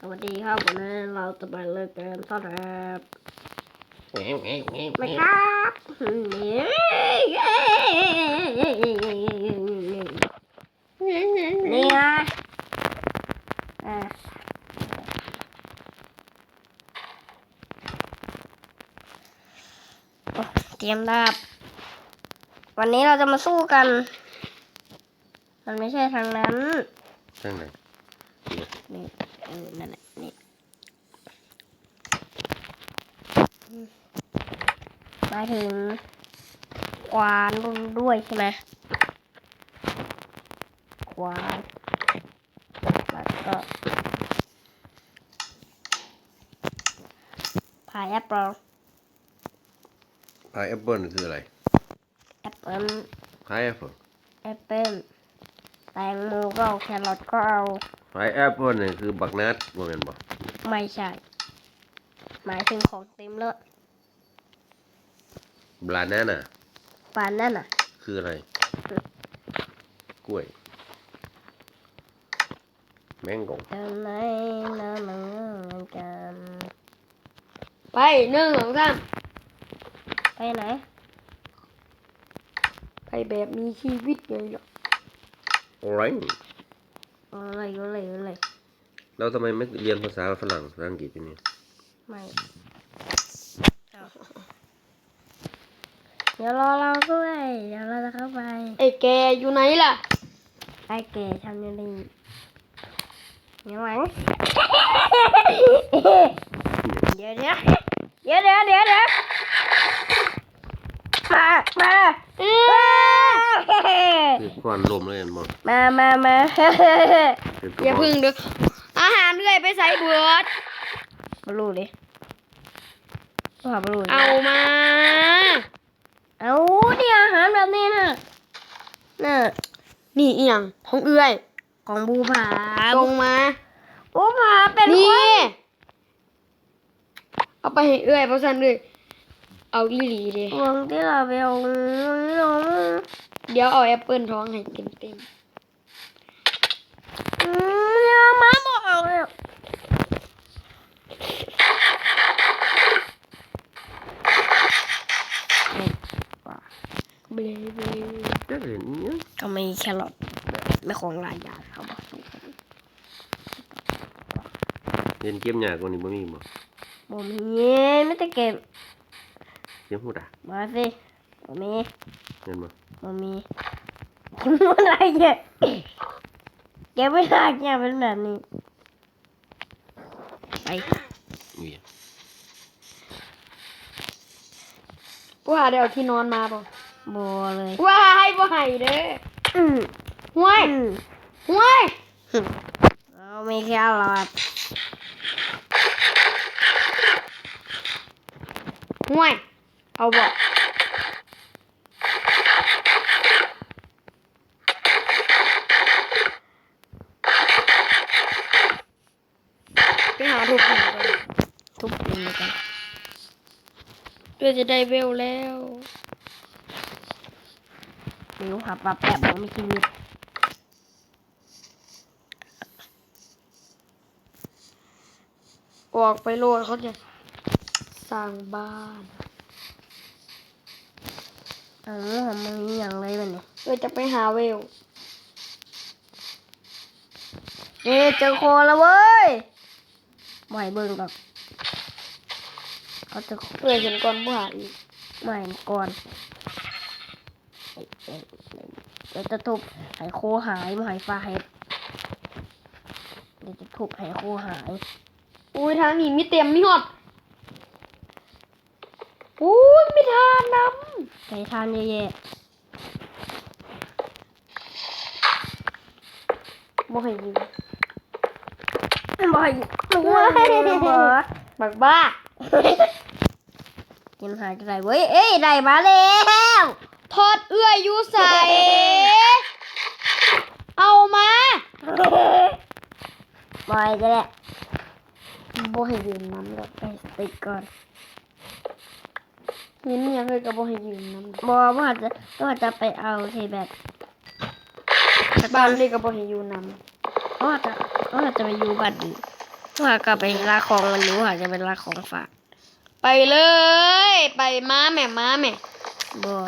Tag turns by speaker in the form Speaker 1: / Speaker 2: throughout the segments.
Speaker 1: สวัสดีครับวันนี้เราจะไปเล่นเกมต้อนรับไม่ครับนี่ไงอะโอ้เตรียมดาบวันนี้เราจะมาสู้กัน มันไม่ใช่ทางนั้น
Speaker 2: ข้างไหน
Speaker 1: นี่ เออ นั่นแหละ นี่อืมหมายถึงควานด้วยใช่ไหมควานแล้วก็พายแอปเปิล
Speaker 2: พายแอปเปิลคืออะไร
Speaker 1: แอปเปิล
Speaker 2: พายแอปเปิล
Speaker 1: แอปเปิลแตงโมก็เอาแครอทก็เอา
Speaker 2: พายแอปเปิลนี่คือบักนัดบ่แม่นบ่
Speaker 1: ไม่ใช่ หมายถึงของเต็มเลย
Speaker 2: บลานาน่ะ
Speaker 1: ปานนั่นน่ะ
Speaker 2: คืออะไร กล้วย แมงโก
Speaker 1: ทำไมเราเหมือนกัน
Speaker 3: ไปหนึ่งสองสาม
Speaker 1: ไปไหน
Speaker 3: ไปแบบมีชีวิตเลยเหรอ
Speaker 2: อะไร
Speaker 1: อะไรอะไรอะไร
Speaker 2: เราทำไมไม่เรียนภาษาฝรั่งภาษาอังกฤษที่นี่
Speaker 1: ไม่เอาเดี๋ยวรอเราด้วยเดี๋ยวเราจะเข้าไป
Speaker 3: ไอ้แกอยู่ไหนล่ะ
Speaker 1: ไอ้เก๋ทำยังไงยังหลังเดี๋ยวเดี๋ยวเดี๋ยวเดี๋ยวเดี๋ยว เดี๋ยวมามา
Speaker 2: คือควันลมเลยเห็นบ่
Speaker 1: มามามา
Speaker 2: อกระ
Speaker 3: อย่าพึ่งด้ออาหารเรื่อยไปใส่เบิด
Speaker 1: บลูดิว่าบลูดิ
Speaker 3: เอามา
Speaker 1: เอาเนี่ยอาหารแบบนี้น่ะน่ะ
Speaker 3: นี่เอียงของเอื้อย
Speaker 1: ของบูผา
Speaker 3: ส่งมา
Speaker 1: บูผาเป็นค
Speaker 3: นี่
Speaker 1: น
Speaker 3: เอาไปให้เอื้อยเพราะฉันเลย เอาอีหลีเด้
Speaker 1: วงที่เราไปเอาลง
Speaker 3: เดี๋ยวเอาแอปเปิลท้องให้เต็มเต็ม
Speaker 1: อืมเนี่ยมาบอกเอาเลย
Speaker 3: ๆเบลเบล
Speaker 2: จะเห็นเนี่ย
Speaker 1: ก็มีแครอทไม่ของหลายอย่างเขาบอก
Speaker 2: เรียนเกมยากกว่านี้บ่มีบ่
Speaker 1: บ่มีไม่ต้องเก็บ
Speaker 2: เกมฮู้ดา
Speaker 1: มาสิบ่มี
Speaker 2: เห็นบ่
Speaker 1: บ่มีกินอะไรเนี่ยเก็บไม่ได้เนี่ยเป็นแบบนี้ไป
Speaker 2: อุ้ย
Speaker 3: ว่าเดี๋ยวเอาที่นอนมาบ่
Speaker 1: บัวเลย
Speaker 3: ว่าให้บ่ให้เด้อ
Speaker 1: อืม
Speaker 3: ห่วย
Speaker 1: อืม
Speaker 3: ห่วย
Speaker 1: เราไม่แค่หรอก
Speaker 3: ห่วย เอาบ่ไปหาทุกคนก่อน
Speaker 1: ทุบตีกัน
Speaker 3: เพื่อจะได้เวลแล้ว
Speaker 1: มีลูกหาปลาแปะบอกมีชีวิต
Speaker 3: ออกไปโลดเขาจะสร้างบ้าน
Speaker 1: อ๋อมันมีอย่างไรบ้างเนี่ย
Speaker 3: เพื่อจะไปหาเวล
Speaker 1: เอ๊ะเจอโคแล้วเว้ยไม่เบิ่งดอกเขาจะ
Speaker 3: เพื่อฉันก่อนผู้หาอีก
Speaker 1: ไม่ก่อนเดี๋ยวจะทุบไหโคหายมาหายฟ้าเห็ดเดี๋ยวจะทุบไหโคหาย
Speaker 3: อุ้ยทางนี้มีเต็มมีหอดอุ้ยมีทานน้
Speaker 1: ใส่ทานเยอะำ
Speaker 3: บ่ให้ยิง
Speaker 1: ๆบ่อยบ่อยบ่อย
Speaker 3: บักบ้า
Speaker 1: กินหายจะได้เว้ย เอ้ยได้มาแล้ว
Speaker 3: ทอดเอื้อยอยู่ใส่เอามา
Speaker 1: บอยจะแหละ
Speaker 3: บ่ให้ยืมน้ำดอก
Speaker 1: ไปติดก่อน
Speaker 3: เห็นยังเลยก็บ่ให้ยืมน้ำดอก
Speaker 1: บอว่าจะว่าจะไปเอาที่แบบ
Speaker 3: บ้านเลยก็บ่ให้ยืมน้
Speaker 1: ว่าจะว่าจะไปอยู่บ้านอื่นว่ากลับไปลากของมันรู้ว่าจะเป็นลากของฝาก
Speaker 3: ไปเลย ไปมาแม่มาแม่
Speaker 1: บัว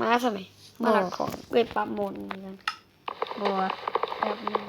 Speaker 3: มาสมัยมาหลักของเวทปั๊มมนต์กัน
Speaker 1: บัว
Speaker 3: แบบนึง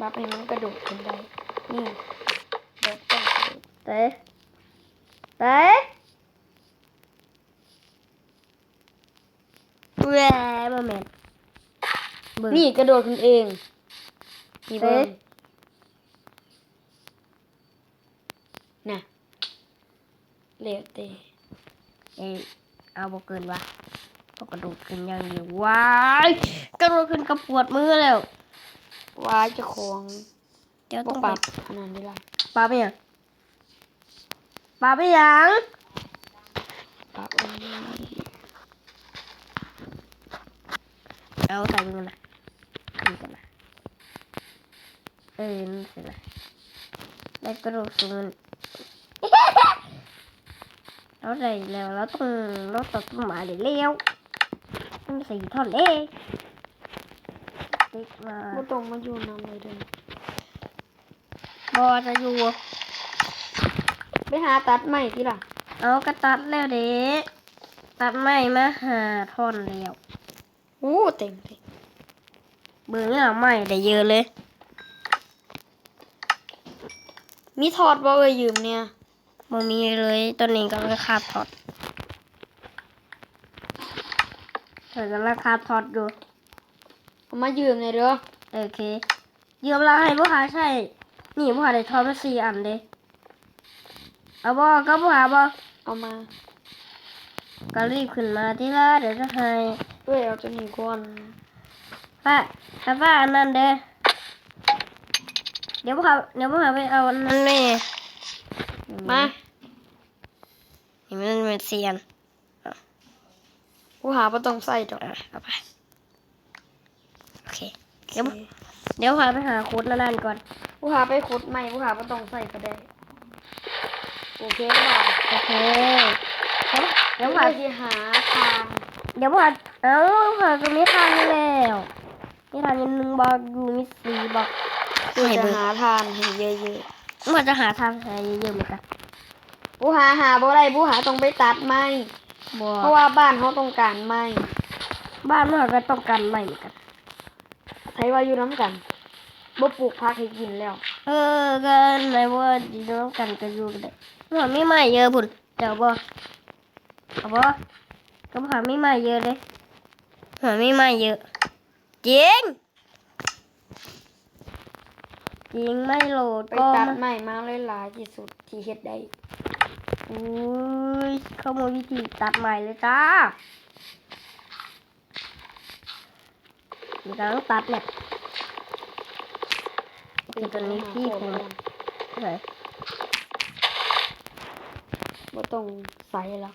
Speaker 3: บับให้มันกระโดดขึ้นได้นี่เด็กต้อง กระโดด
Speaker 1: เต้เต้แหวมาแมนเบิ่ง
Speaker 3: นี่กระโดดขึ้นเองนี่เบิ้
Speaker 1: เอ๊ะ
Speaker 3: งน่ะเหลวเตะ
Speaker 1: เอ้ยเอาบกเกินวะเอากระโดดขึ้นอย่างเดียวว้ายกระโดดขึ้นกระปวดมือแล้ว
Speaker 3: วายเจะของ
Speaker 1: เดี๋ยว
Speaker 3: บ่
Speaker 1: ต้อง
Speaker 3: ป
Speaker 1: ไป
Speaker 3: รับขนาดนี้ล่ะ
Speaker 1: ปลาไปยัง ปลาไปยัง
Speaker 3: ปรับอันนี้
Speaker 1: เอาใส่มือนะนี่กันนะเออนี่สินะได้กระโดดสูงเราได้แล้วเราต้องเราต้องมาเร็วๆต้องสี่ท่อนเองติ๊กมา
Speaker 3: บ่ต้องมาอยู่นำเลยเด้อบ
Speaker 1: อจะอยู่
Speaker 3: ไปหาตัดใหม่ที่ล่ะ
Speaker 1: เอากระตัดแล้วเด็กตัดไม้มาหาท่อนแล้ว
Speaker 3: อู้เต็มเต็ม
Speaker 1: เบื่อเนี่ยไม้ได้เยอะเลย
Speaker 3: มีถอดบ่เอ้ยยืมเนี่ย
Speaker 1: มันมีเลยตอนนี้กำลังคาบทอดเธอกำลังคาบทอดอยู่
Speaker 3: เอามายืมเลยเด้อ
Speaker 1: โอเคยืมเราให้ผู้หาใช่ นี่ผู้หาได้ทอดมาสี่อันเด้ เอาบอก็ผู้หาบอ
Speaker 3: เอามา
Speaker 1: ก็รีบขึ้นมาที่ละเดี๋ยวจะให้
Speaker 3: เอ้ยเอาตัวนี้ก่อน
Speaker 1: ป้าป้าป้าอันนั้นเด้อเดี๋ยวผู้หาเดี๋ยวผู้หาไปเอาอันนั้นเลย
Speaker 3: มา
Speaker 1: นี่มันเป็นเสียน
Speaker 3: ผู้หาบ่ต้องใส่ดอก
Speaker 1: อะเอาไปโอเคเดี๋ยวเดี๋ยวพาไปหาโค้ดนั่นๆก่อน
Speaker 3: ผู้หาไปขุดใหม่ผู้หาบ่ต้องใส่ก็ได้ โอเคหรือเปล่า
Speaker 1: โอเคเดี๋ยวเดี๋ยว
Speaker 3: เดี๋ยว
Speaker 1: พา
Speaker 3: เราจะหาทาง
Speaker 1: เดี๋ยวพาเอ้าพาก็มีทางอยู่แล้วมีทางอยู่หนึ่งบอกอยู่มีสี่บอก
Speaker 3: เดี๋ยว
Speaker 1: ให้
Speaker 3: จะ
Speaker 1: เบิ่ง
Speaker 3: หาทางให้เยอะ
Speaker 1: มันจะหาทางหาเยอะๆเหมือนกัน
Speaker 3: ๆผู้หาหาบ่ได้ผู้หาต้องไปตัดไม้
Speaker 1: บั
Speaker 3: เพราะว่าบ้านเขาต้องการไม้
Speaker 1: บ้านมันก็ต้องการใหม่เหมือนกัน
Speaker 3: ใช้ว่าอยู่น้ำกันบ่ปลูกผักให้กินแล้ว
Speaker 1: เออก็ไหนว่าดีน้องกันก็อยู่กัน ได้มันไม่ใหม่เยอะพุ่นเดี๋ยวบ่เอาบ่ก็ผ่าไม่ใหม่เยอะเลยผ่าไม่ใหม่เยอะจริงจริงไม่โหลด
Speaker 3: ไป
Speaker 1: ก็
Speaker 3: ตัด
Speaker 1: มา
Speaker 3: ไม้มาเลยหลายที่สุดที่เฮ็ดได้
Speaker 1: อุ้ยเข้ามาวิธีตัดใหม่เลยจ้ามีการต้องตัดเนี่ยคือตอนนี้พี่คงไหน
Speaker 3: บ่ต้องใส่แล้ว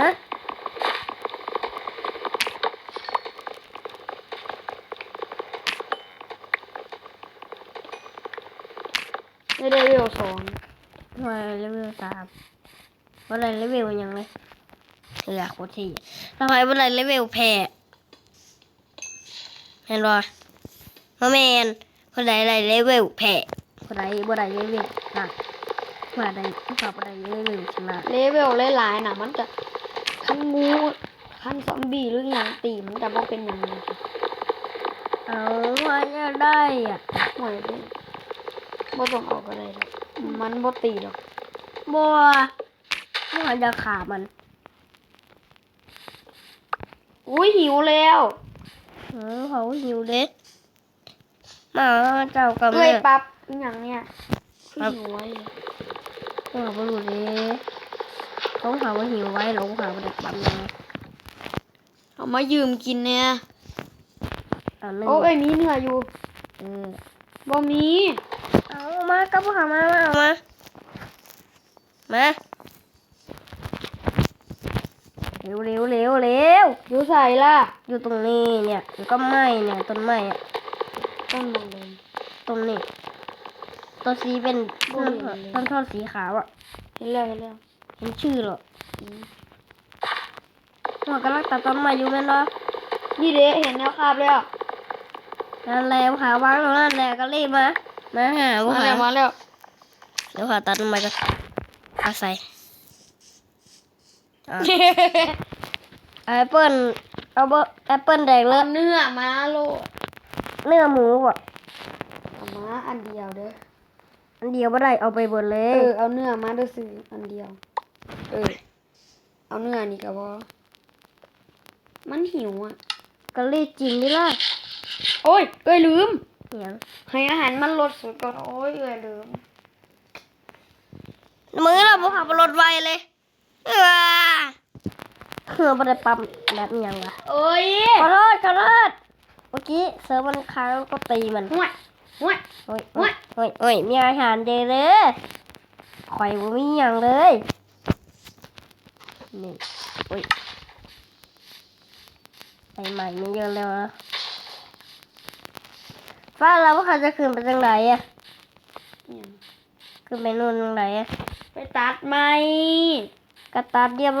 Speaker 1: ฮะ
Speaker 3: ไม่ได้เวลสอง
Speaker 1: มาเลเวลสามวันไหนเลเวลยังเลยเออโคตรที่ทำไมวันไหนเลเวลแพ้เห็นบ่มาแมนคนไหนไหนเลเวลแพ้คนไหนบ่ไหนเลเวลหนั กคนไหนผู้สาวบ่ไหนเลเวลชนะ
Speaker 3: เลเวลหลายๆน่ะมันจะขั้นงูขั้นซอมบี้หรืออย่างตีมันจะบ่เป็นอย่างนี้
Speaker 1: เอาว่าจะได้อะ
Speaker 3: หน่อยเด้บ่ต้องเอาก็ได้หรอกมันบ่ตีหรอก
Speaker 1: บัวมันจะขามัน
Speaker 3: อุ้ยหิวแล้ว
Speaker 1: เออเขาหิวเด็มาเจ้ากับ
Speaker 3: เอ้
Speaker 1: แม่
Speaker 3: ยปั๊บอหย่างเนี้ยคือหิวไว้ เลย
Speaker 1: เจ้าบ่รู้เด้เขาหาว่าหิวไว้หลงหาว่าเด็กปั๊มยัง
Speaker 3: เอามายืมกินเนี่ย
Speaker 1: เอาหนึ่ง
Speaker 3: โอ้เอ้ยมีเนื้ออยู่
Speaker 1: เออ
Speaker 3: บ่มี
Speaker 1: เอามากับผู้หามามาเอามามาเร็วเร็วเร็วเร็ว
Speaker 3: อยู่ใส่ล่ะ
Speaker 1: อยู่ตรงนี้เนี่ยอยู่ก็ไม้เนี่ยต้นไม้อะ
Speaker 3: ต้นมองเลย
Speaker 1: ต้นนี้ ต้นสีเป็น
Speaker 3: โอ้ย
Speaker 1: ต้นท่อนสีขาวอะ
Speaker 3: เห็นแล้วเห็นแล้ว
Speaker 1: เห็นชื่อเหรอ
Speaker 3: อืม
Speaker 1: หัวกำลังตัดต้นไม้อยู่แม่นเนาะ
Speaker 3: นี่เด้เห็นแนวคาบแล้ว
Speaker 1: ไหนั่นแหละหาวางตรงนั้นแหละก็รีบมามาหาผู้
Speaker 3: มา
Speaker 1: หา
Speaker 3: แล้วมาแล้ว
Speaker 1: เดี๋ยวหาตัดมันมากันเอาใส่อะแอปเปิ้ลเอาเบอร์แอปเปิ้ลแดงเลื
Speaker 3: เอา
Speaker 1: อด
Speaker 3: เนื้อมาโลด
Speaker 1: เนื้อหมูบ่
Speaker 3: เอามาอันเดียวเด้อ
Speaker 1: อันเดียวไม่ได้เอาไปเบิดเล
Speaker 3: เอย อเอาเนื้อมาเด้อซื้ออันเดียว เออ เอาเนื้อนี่ก็พอมันหิวอะ
Speaker 1: ก็รีบกินดิล่ะ
Speaker 3: โอ้ยเอ้ยลืม
Speaker 1: เนี่ย
Speaker 3: ให้อาหารมันลดสุดก่อน โอ้ยเอ้ยลืม
Speaker 1: มือเราบุขับรถไวเลยเออเครื่องไม่ได้ปั๊มแบบนี้ยังวะ
Speaker 3: โอ้ย
Speaker 1: ขอโทษขอโทษเมื่อกี้เซิร์ฟมันค้างก็ตีมัน
Speaker 3: ห่ว ยห่วย
Speaker 1: โอ้ยโอ้ยโอ้ยโอ้ยมีอาหารเดเลยข่อยบ่มีอย่างเลยนี่โอ้ยไปใหม่ไม่เยอะแล้วนะฟ้าเราว่าเขาจะขึ้นไปทางไหนอะ
Speaker 3: เนี่ย
Speaker 1: ขึ้นไปนู่นทางไหนอะ
Speaker 3: ไปตัดไหม
Speaker 1: กระตัดเรียบ